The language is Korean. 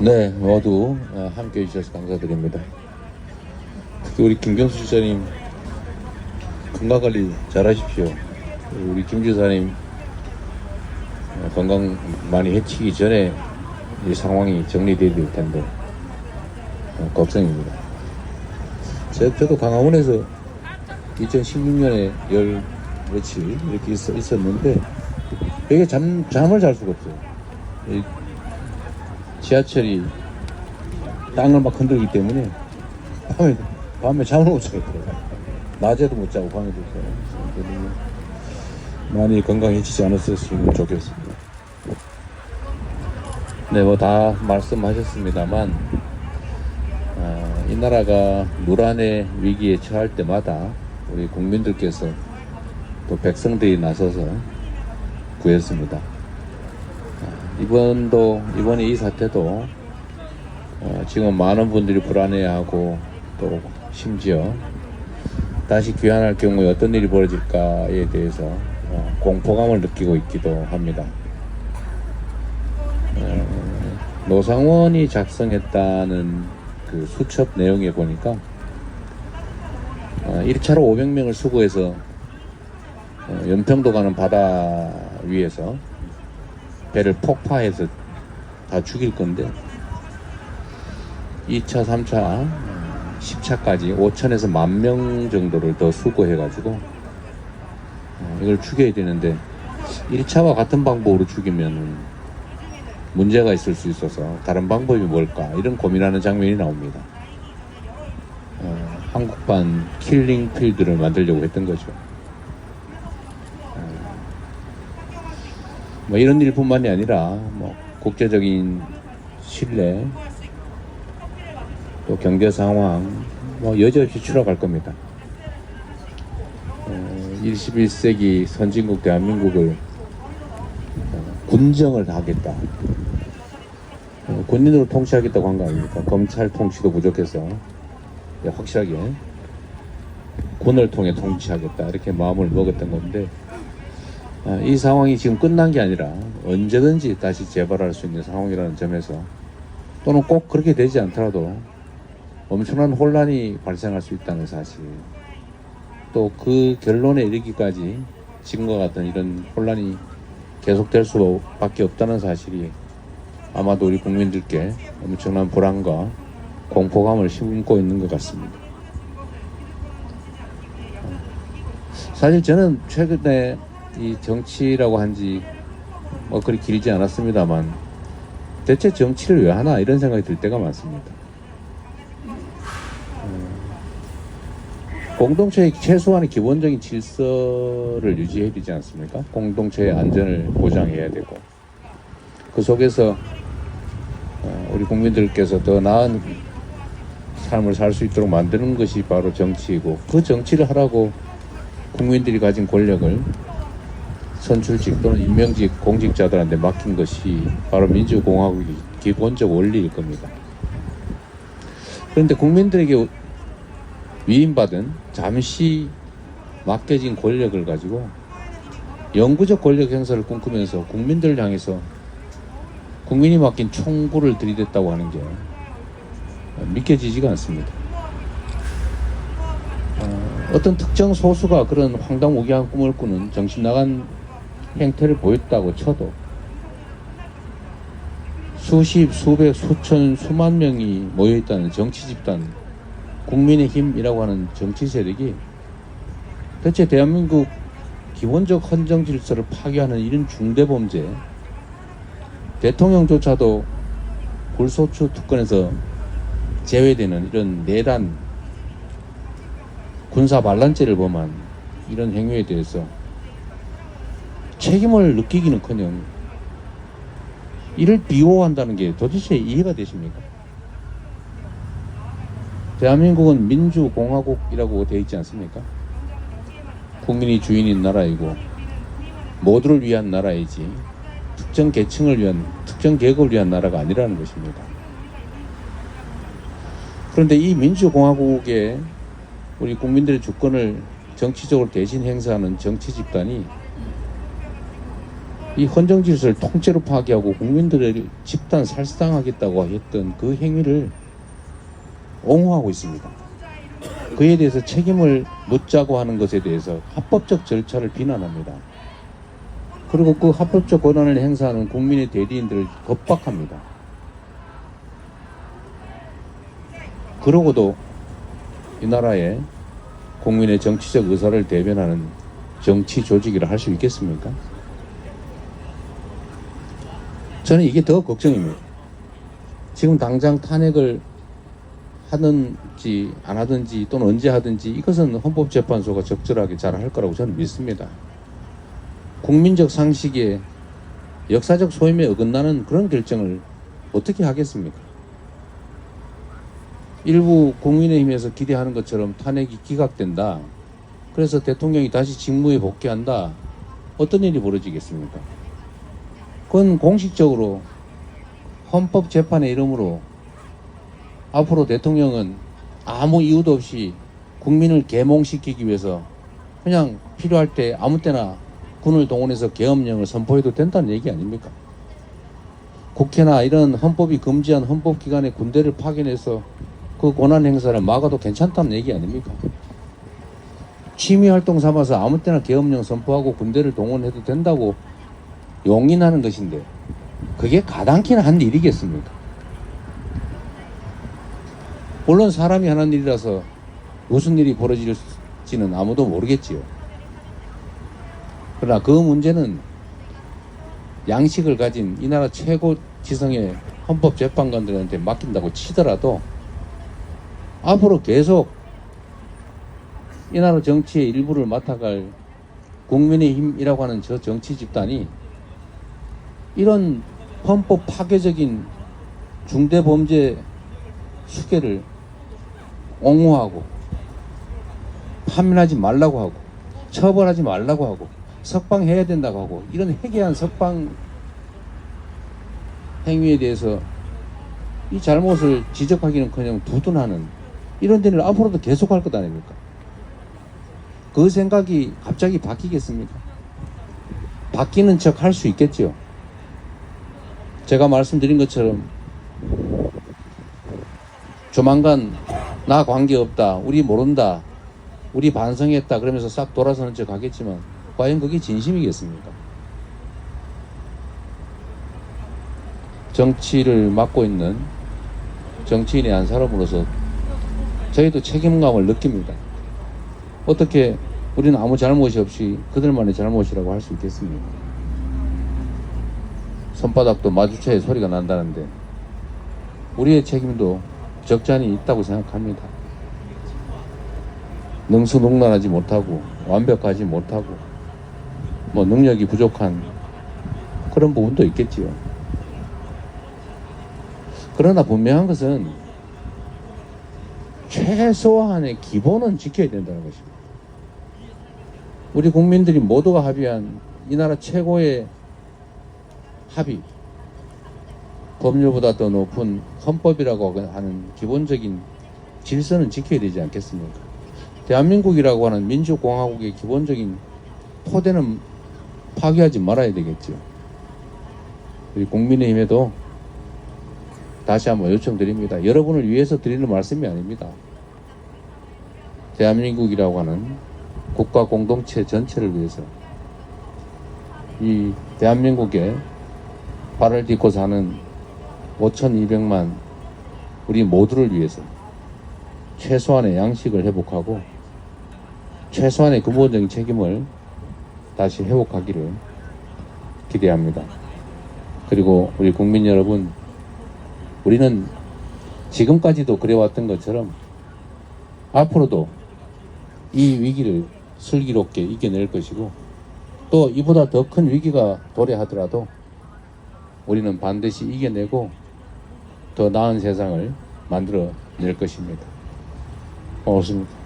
네, 모두 어, 함께 해주셔서 감사드립니다. 특히 우리 김경수 지사님 건강 관리 잘하십시오. 그리고 우리 김 지사님 어, 건강 많이 해치기 전에 이 상황이 정리되어야 될 텐데 어, 걱정입니다. 제, 저도 강화문에서 2016년에 열 며칠 이렇게 있, 있었는데 되게 잠, 잠을 잘 수가 없어요. 이 지하철이 땅을 막 흔들기 때문에 밤에, 밤에 잠을 못 자겠더라고요. 낮에도 못 자고 밤에도 못 자고. 많이 건강해지지 않았으면 좋겠습니다. 네, 뭐 다 말씀하셨습니다만, 아, 이 나라가 물안의 위기에 처할 때마다 우리 국민들께서 또 백성들이 나서서 구했습니다. 아, 이번도 이번에 이 사태도 어, 지금 많은 분들이 불안해하고 또 심지어 다시 귀환할 경우에 어떤 일이 벌어질까에 대해서 어, 공포감을 느끼고 있기도 합니다. 어, 노상원이 작성했다는 그 수첩 내용에 보니까 어, 1차로 500명을 수거해서 어, 연평도 가는 바다 위에서 배를 폭파해서 다 죽일 건데 2차, 3차, 10차까지 5천에서 만 명 정도를 더 수거해가지고 어, 이걸 죽여야 되는데 1차와 같은 방법으로 죽이면 문제가 있을 수 있어서 다른 방법이 뭘까 이런 고민하는 장면이 나옵니다. 어, 한국판 킬링 필드를 만들려고 했던 거죠. 뭐 이런 일뿐만이 아니라 뭐 국제적인 신뢰 또 경제 상황 뭐 여지없이 추락할 겁니다. 어, 21세기 선진국 대한민국을 어, 군정을 하겠다. 어, 군인으로 통치하겠다고 한 거 아닙니까? 검찰 통치도 부족해서 예, 확실하게 군을 통해 통치하겠다 이렇게 마음을 먹었던 건데 아, 이 상황이 지금 끝난 게 아니라 언제든지 다시 재발할 수 있는 상황이라는 점에서 또는 꼭 그렇게 되지 않더라도 엄청난 혼란이 발생할 수 있다는 사실 또 그 결론에 이르기까지 지금과 같은 이런 혼란이 계속될 수밖에 없다는 사실이 아마도 우리 국민들께 엄청난 불안과 공포감을 심고 있는 것 같습니다. 사실 저는 최근에 이 정치라고 한지 뭐 그리 길지 않았습니다만 대체 정치를 왜 하나 이런 생각이 들 때가 많습니다. 음, 공동체의 최소한의 기본적인 질서를 유지해야 되지 않습니까? 공동체의 안전을 보장해야 되고 그 속에서 어, 우리 국민들께서 더 나은 삶을 살 수 있도록 만드는 것이 바로 정치이고 그 정치를 하라고 국민들이 가진 권력을 선출직 또는 임명직 공직자들한테 맡긴 것이 바로 민주공화국의 기본적 원리일 겁니다. 그런데 국민들에게 위임받은 잠시 맡겨진 권력을 가지고 영구적 권력 행사를 꿈꾸면서 국민들을 향해서 국민이 맡긴 총구를 들이댔다고 하는 게 믿겨지지가 않습니다. 어, 어떤 특정 소수가 그런 황당무계한 꿈을 꾸는 정신 나간 행태를 보였다고 쳐도 수십, 수백, 수천, 수만 명이 모여있다는 정치 집단, 국민의힘이라고 하는 정치 세력이 대체 대한민국 기본적 헌정 질서를 파괴하는 이런 중대 범죄, 대통령조차도 굴소추 특권에서 제외되는 이런 내란 군사 반란죄를 범한 이런 행위에 대해서 책임을 느끼기는커녕 이를 비호한다는 게 도대체 이해가 되십니까? 대한민국은 민주공화국이라고 되어 있지 않습니까? 국민이 주인인 나라이고 모두를 위한 나라이지 특정 계층을 위한 특정 계급을 위한 나라가 아니라는 것입니다. 그런데 이 민주공화국에 우리 국민들의 주권을 정치적으로 대신 행사하는 정치 집단이 이 헌정 질서를 통째로 파괴하고 국민들을 집단 살상하겠다고 했던 그 행위를 옹호하고 있습니다. 그에 대해서 책임을 묻자고 하는 것에 대해서 합법적 절차를 비난합니다. 그리고 그 합법적 권한을 행사하는 국민의 대리인들을 겁박합니다. 그러고도 이 나라의 국민의 정치적 의사를 대변하는 정치 조직이라 할 수 있겠습니까? 저는 이게 더 걱정입니다. 지금 당장 탄핵을 하든지 안 하든지 또는 언제 하든지 이것은 헌법재판소가 적절하게 잘 할 거라고 저는 믿습니다. 국민적 상식에 역사적 소임에 어긋나는 그런 결정을 어떻게 하겠습니까? 일부 국민의힘에서 기대하는 것처럼 탄핵이 기각된다. 그래서 대통령이 다시 직무에 복귀한다. 어떤 일이 벌어지겠습니까? 그건 공식적으로 헌법재판의 이름으로 앞으로 대통령은 아무 이유도 없이 국민을 계몽시키기 위해서 그냥 필요할 때 아무 때나 군을 동원해서 계엄령을 선포해도 된다는 얘기 아닙니까? 국회나 이런 헌법이 금지한 헌법기관의 군대를 파견해서 그 권한 행사를 막아도 괜찮다는 얘기 아닙니까? 취미 활동 삼아서 아무 때나 계엄령 선포하고 군대를 동원해도 된다고 용인하는 것인데 그게 가당키나 한 일이겠습니까? 물론 사람이 하는 일이라서 무슨 일이 벌어질지는 아무도 모르겠지요. 그러나 그 문제는 양식을 가진 이 나라 최고 지성의 헌법재판관들한테 맡긴다고 치더라도 앞으로 계속 이 나라 정치의 일부를 맡아갈 국민의힘이라고 하는 저 정치 집단이 이런 헌법 파괴적인 중대 범죄 수계를 옹호하고 파면하지 말라고 하고 처벌하지 말라고 하고 석방해야 된다고 하고 이런 해괴한 석방 행위에 대해서 이 잘못을 지적하기는커녕 두둔하는 이런 데를 앞으로도 계속할 것 아닙니까? 그 생각이 갑자기 바뀌겠습니까? 바뀌는 척 할 수 있겠죠. 제가 말씀드린 것처럼 조만간 나 관계없다, 우리 모른다, 우리 반성했다 그러면서 싹 돌아서는 척 하겠지만 과연 그게 진심이겠습니까? 정치를 맡고 있는 정치인의 한 사람으로서 저희도 책임감을 느낍니다. 어떻게 우리는 아무 잘못이 없이 그들만의 잘못이라고 할 수 있겠습니까? 손바닥도 마주쳐야 소리가 난다는데 우리의 책임도 적잖이 있다고 생각합니다. 능수능란하지 못하고 완벽하지 못하고 뭐 능력이 부족한 그런 부분도 있겠지요. 그러나 분명한 것은 최소한의 기본은 지켜야 된다는 것입니다. 우리 국민들이 모두가 합의한 이 나라 최고의 합의, 법률보다 더 높은 헌법이라고 하는 기본적인 질서는 지켜야 되지 않겠습니까? 대한민국이라고 하는 민주공화국의 기본적인 토대는 파괴하지 말아야 되겠죠. 우리 국민의힘에도 다시 한번 요청드립니다. 여러분을 위해서 드리는 말씀이 아닙니다. 대한민국이라고 하는 국가 공동체 전체를 위해서 이 대한민국에 발을 딛고 사는 5,200만 우리 모두를 위해서 최소한의 양식을 회복하고 최소한의 근본적인 책임을 다시 회복하기를 기대합니다. 그리고 우리 국민 여러분, 우리는 지금까지도 그래왔던 것처럼 앞으로도 이 위기를 슬기롭게 이겨낼 것이고 또 이보다 더 큰 위기가 도래하더라도 우리는 반드시 이겨내고 더 나은 세상을 만들어 낼 것입니다. 고맙습니다.